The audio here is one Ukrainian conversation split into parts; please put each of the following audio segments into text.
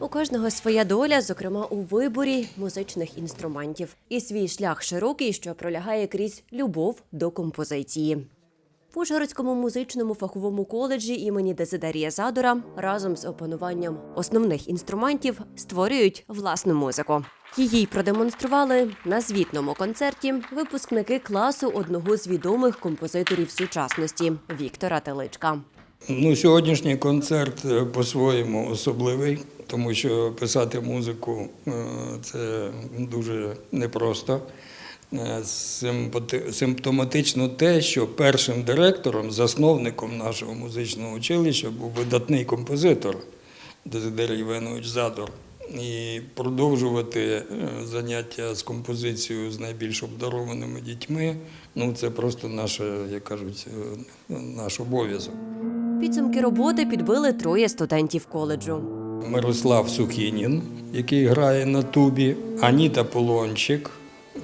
У кожного своя доля, зокрема у виборі музичних інструментів, і свій шлях широкий, що пролягає крізь любов до композиції. В Ужгородському музичному фаховому коледжі імені Дезидерія Задора разом з опануванням основних інструментів створюють власну музику. Її продемонстрували на звітному концерті випускники класу одного з відомих композиторів сучасності Віктора Теличка. Ну, сьогоднішній концерт е, по-своєму особливий, тому що писати музику е, це дуже непросто. Е, Симптоматично те, що першим директором, засновником нашого музичного училища був видатний композитор Дезидерій Іванович Задор. І продовжувати заняття з композицією з найбільш обдарованими дітьми ну це просто наше, як кажуть, наш обов'язок. Підсумки роботи підбили троє студентів коледжу. Мирослав Сухінін, який грає на тубі, Аніта Полончик,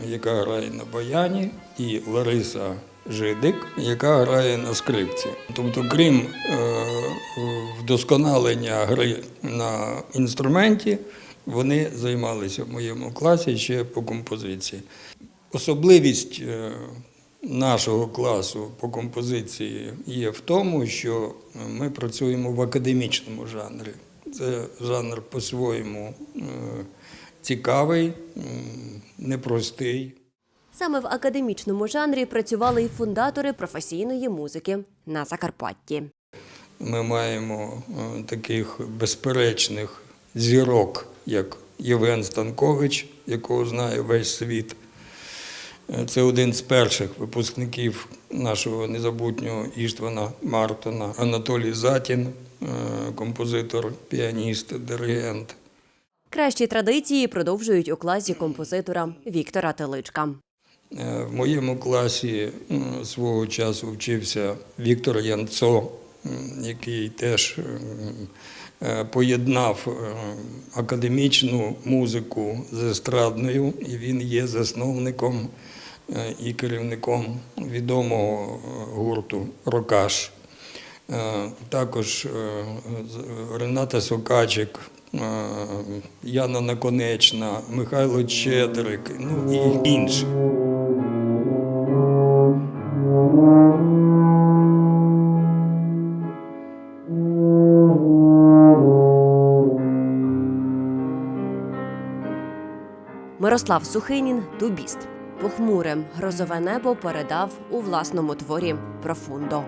яка грає на баяні, і Лариса Жидик, яка грає на скрипці. Тобто, крім е, вдосконалення гри на інструменті, вони займалися в моєму класі ще по композиції. Особливість е, нашого класу по композиції є в тому, що ми працюємо в академічному жанрі. Це жанр по-своєму е, цікавий, непростий. Саме в академічному жанрі працювали й фундатори професійної музики на Закарпатті. Ми маємо е, таких безперечних зірок, як Євген Станкович, якого знає весь світ. Е, Це один з перших випускників нашого незабутнього Іштвана Мартона, Анатолій Затін, е, композитор, піаніст, диригент. Кращі традиції продовжують у класі композитора Віктора Теличка. Е, В моєму класі свого часу вчився Віктор Янцо, який теж поєднав академічну музику з естрадною, і він є засновником і керівником відомого е, гурту Рокаш. Е, Також е, Рената Сокачик, Яна Наконечна, Михайло Щедрик, ну і інші. Мирослав Сухинін тубіст. Похмуре грозове небо передав у власному творі Профундо.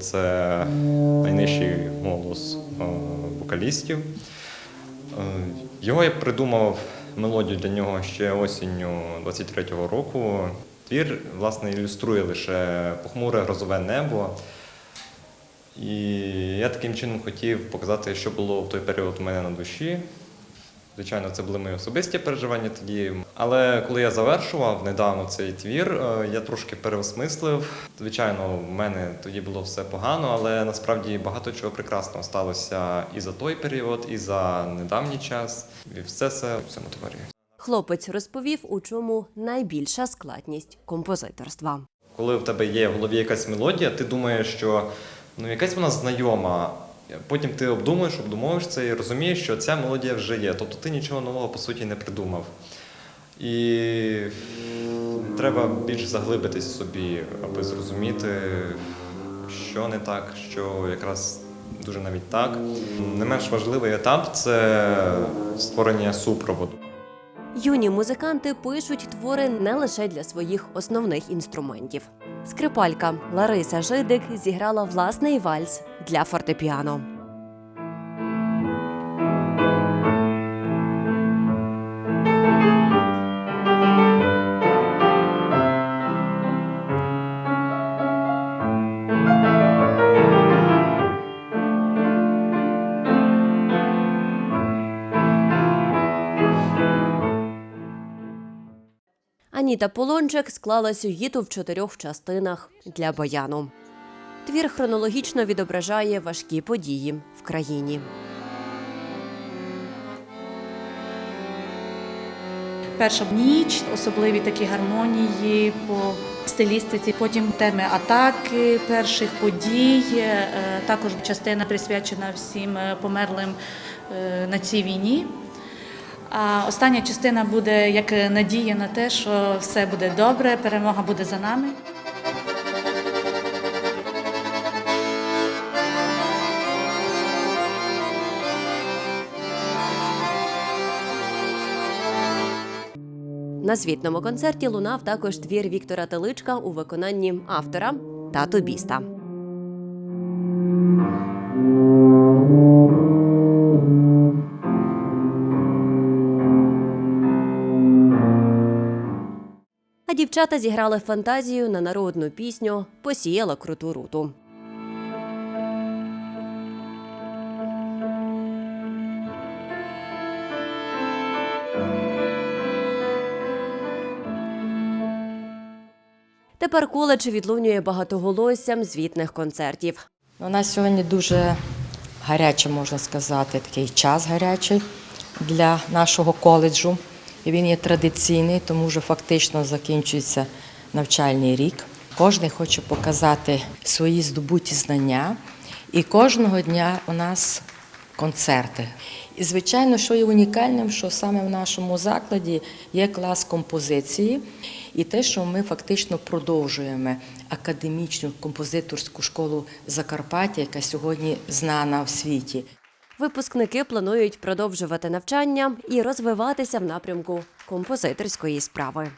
Це вокалістів. Е, Його я придумав мелодію для нього ще осінню 23-го року. Твір, власне, ілюструє лише похмуре грозове небо. І я таким чином хотів показати, що було в той період у мене на душі. Звичайно, це були мої особисті переживання тоді. Але коли я завершував недавно цей твір, е, я трошки переосмислив. Звичайно, в мене тоді було все погано, але насправді багато чого прекрасного сталося і за той період, і за недавній час. І все це в цьому творі. Хлопець розповів, у чому найбільша складність композиторства. Коли в тебе є в голові якась мелодія, ти думаєш, що ну якась вона знайома. Потім ти обдумуєш, обдумовуєш це і розумієш, що ця мелодія вже є. Тобто ти нічого нового по суті не придумав. І треба більш заглибитись собі, аби зрозуміти, що не так, що якраз дуже навіть так. Не менш важливий етап це створення супроводу. Юні музиканти пишуть твори не лише для своїх основних інструментів. Скрипалька Лариса Жидик зіграла власний вальс для фортепіано. Аніта Полончик склала сюїту в чотирьох частинах для баяну. Твір хронологічно відображає важкі події в країні. Перша ніч, особливі такі гармонії по стилістиці. Потім теми атаки, перших подій. е, Також частина присвячена всім е, померлим е, на цій війні. А остання частина буде як надія на те, що все буде добре, перемога буде за нами. На звітному концерті лунав також твір Віктора Теличка у виконанні автора Тато Біста. А дівчата зіграли фантазію на народну пісню Посіяла круту руту. Тепер коледж відлунює багатоголоссям звітних концертів. У нас сьогодні дуже гарячий, можна сказати, такий час гарячий для нашого коледжу. І він є традиційний, тому вже фактично закінчується навчальний рік. Кожен хоче показати свої здобуті знання. І кожного дня у нас концерти. І, звичайно, що є унікальним, що саме в нашому закладі є клас композиції, і те, що ми фактично продовжуємо академічну композиторську школу Закарпаття, яка сьогодні знана в світі. Випускники планують продовжувати навчання і розвиватися в напрямку композиторської справи.